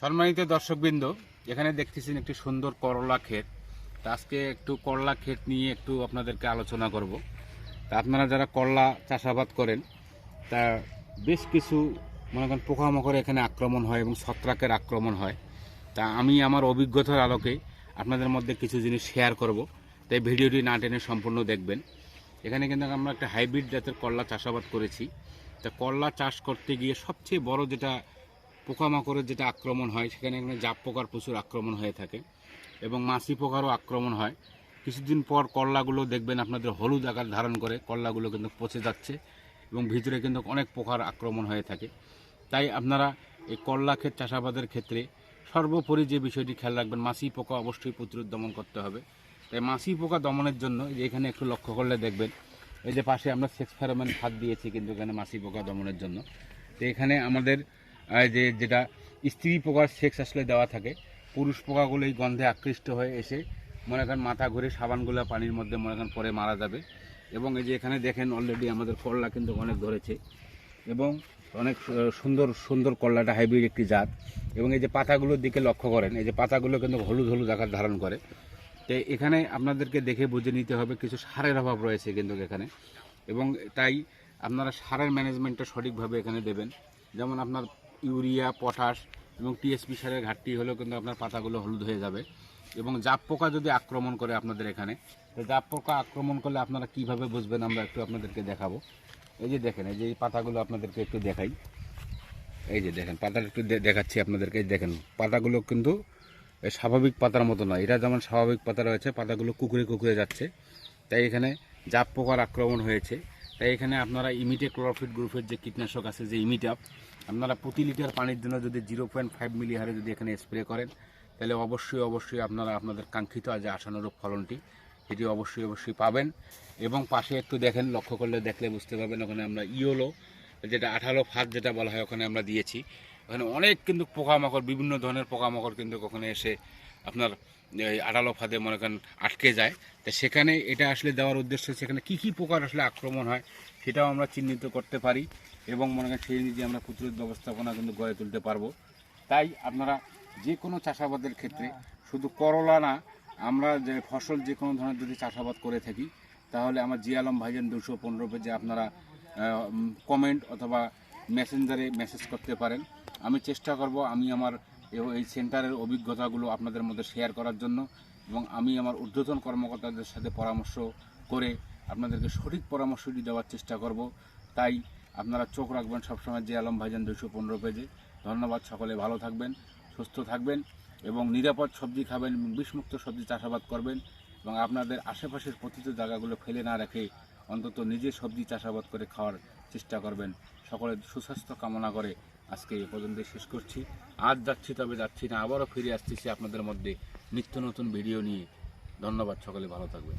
সম্মানিত দর্শকবৃন্দ, এখানে দেখতেছেন একটি সুন্দর করলা ক্ষেত। তা আজকে একটু করলা ক্ষেত নিয়ে একটু আপনাদেরকে আলোচনা করব। তা আপনারা যারা করলা চাষাবাদ করেন, তা বেশ কিছু মনে করেন পোকামাকড় এখানে আক্রমণ হয় এবং ছত্রাকের আক্রমণ হয়। তা আমি আমার অভিজ্ঞতার আলোকে আপনাদের মধ্যে কিছু জিনিস শেয়ার করব। তাই ভিডিওটি না টেনে সম্পূর্ণ দেখবেন। এখানে কিন্তু আমরা একটা হাইব্রিড জাতের করলা চাষাবাদ করেছি। তা করলা চাষ করতে গিয়ে সবচেয়ে বড় যেটা পোকামাকড়ের যেটা আক্রমণ হয়, সেখানে এখানে জাপ পোকার প্রচুর আক্রমণ হয়ে থাকে এবং মাছি পোকারও আক্রমণ হয়। কিছুদিন পর করলাগুলো দেখবেন আপনাদের হলুদ আকার ধারণ করে করলাগুলো কিন্তু পচে যাচ্ছে এবং ভিতরে কিন্তু অনেক পোকার আক্রমণ হয়ে থাকে। তাই আপনারা এই করলা ক্ষেত চাষাবাদের ক্ষেত্রে সর্বোপরি যে বিষয়টি খেয়াল রাখবেন, মাছি পোকা অবশ্যই প্রতিরোধ দমন করতে হবে। তাই মাছি পোকা দমনের জন্য যে এখানে একটু লক্ষ্য করলে দেখবেন, এই যে পাশে আমরা সেক্স ফেরোমেন খাদ দিয়েছি কিন্তু এখানে মাছি পোকা দমনের জন্য। তো এখানে আমাদের যে যেটা স্ত্রী পোকার সেক্স আসলে দেওয়া থাকে, পুরুষ পোকাগুলো এই গন্ধে আকৃষ্ট হয়ে এসে মনে করেন মাথা ঘুরে সাবানগুলো পানির মধ্যে মনে করেন পরে মারা যাবে। এবং এই যে এখানে দেখেন অলরেডি আমাদের করলা কিন্তু অনেক ধরেছে এবং অনেক সুন্দর সুন্দর করলাটা হাইব্রিড একটি জাত। এবং এই যে পাতাগুলোর দিকে লক্ষ্য করেন, এই যে পাতাগুলো কিন্তু হলুদ হলুদ আকার ধারণ করে। তো এখানে আপনাদেরকে দেখে বুঝে নিতে হবে কিছু সারের অভাব রয়েছে কিন্তু এখানে। এবং তাই আপনারা সারের ম্যানেজমেন্টটা সঠিকভাবে এখানে দেবেন। যেমন আপনার ইউরিয়া, পটাশ এবং টিএসপি সারের ঘাটতি হলেও কিন্তু আপনার পাতাগুলো হলুদ হয়ে যাবে। এবং জাপ পোকা যদি আক্রমণ করে আপনাদের এখানে, তো জাপ পোকা আক্রমণ করলে আপনারা কীভাবে বুঝবেন আমরা একটু আপনাদেরকে দেখাবো। এই যে দেখেন, এই যে এই পাতাগুলো আপনাদেরকে একটু দেখাই। এই যে দেখেন, পাতাটা একটু দেখাচ্ছি আপনাদেরকে। দেখেন, পাতাগুলো কিন্তু স্বাভাবিক পাতার মতো নয়। এটা যেমন স্বাভাবিক পাতা রয়েছে, পাতাগুলো কুকুরে কুকুরে যাচ্ছে। তাই এখানে জাপ পোকার আক্রমণ হয়েছে। তাই এখানে আপনারা ইমিটে ক্লোরোফিট গ্রুপের যে কীটনাশক আছে, যে ইমিটাপ আপনারা প্রতি লিটার পানির জন্য যদি জিরো পয়েন্ট ফাইভ মিলি হারে যদি এখানে স্প্রে করেন, তাহলে অবশ্যই অবশ্যই আপনারা আপনাদের কাঙ্ক্ষিত যে আশানুরূপ ফলনটি এটি অবশ্যই অবশ্যই পাবেন। এবং পাশে একটু দেখেন, লক্ষ্য করলে দেখলে বুঝতে পারবেন, ওখানে আমরা ইয়োলো, যেটা আঠালো ফাঁদ যেটা বলা হয়, ওখানে আমরা দিয়েছি। ওখানে অনেক কিন্তু পোকামাকড়, বিভিন্ন ধরনের পোকামাকড় কিন্তু ওখানে এসে আপনার আঠালো ফাঁদে মনে করেন আটকে যায়। তা সেখানে এটা আসলে দেওয়ার উদ্দেশ্য সেখানে কী কী প্রকার আসলে আক্রমণ হয় সেটাও আমরা চিহ্নিত করতে পারি এবং মনে করেন সেই নিজে আমরা প্রতিরোধ ব্যবস্থাপনা কিন্তু গড়ে তুলতে পারব। তাই আপনারা যে কোনো চাষাবাদের ক্ষেত্রে শুধু করলা না, আমরা যে ফসল যে কোনো ধরনের যদি চাষাবাদ করে থাকি, তাহলে আমার জি আলম ভাইজান দুশো পনেরো পেজে আপনারা কমেন্ট অথবা মেসেঞ্জারে মেসেজ করতে পারেন। আমি চেষ্টা করব, আমি আমার এই সেন্টারের অভিজ্ঞতাগুলো আপনাদের মধ্যে শেয়ার করার জন্য এবং আমি আমার ঊর্ধ্বতন কর্মকর্তাদের সাথে পরামর্শ করে আপনাদেরকে সঠিক পরামর্শটি দেওয়ার চেষ্টা করব। তাই আপনারা চোখ রাখবেন সবসময় যে আলম ভাইজান দুশো পনেরো পেজে ধন্যবাদ, সকলে ভালো থাকবেন, সুস্থ থাকবেন এবং নিরাপদ সবজি খাবেন বিষমুক্ত সবজি চাষাবাদ করবেন এবং আপনাদের আশেপাশের পতিত জায়গাগুলো ফেলে না রেখে অন্তত নিজে সবজি চাষাবাদ করে খাওয়ার চেষ্টা করবেন। সকলের সুস্বাস্থ্য কামনা করে আজকে এ পর্যন্ত শেষ করছি। আজ যাচ্ছি, তবে যাচ্ছি না। আবারও ফিরে আসতেছি আপনাদের মধ্যে। নিত্য নতুন ভিডিও নিয়ে। ধন্যবাদ সকলে, ভালো থাকবেন।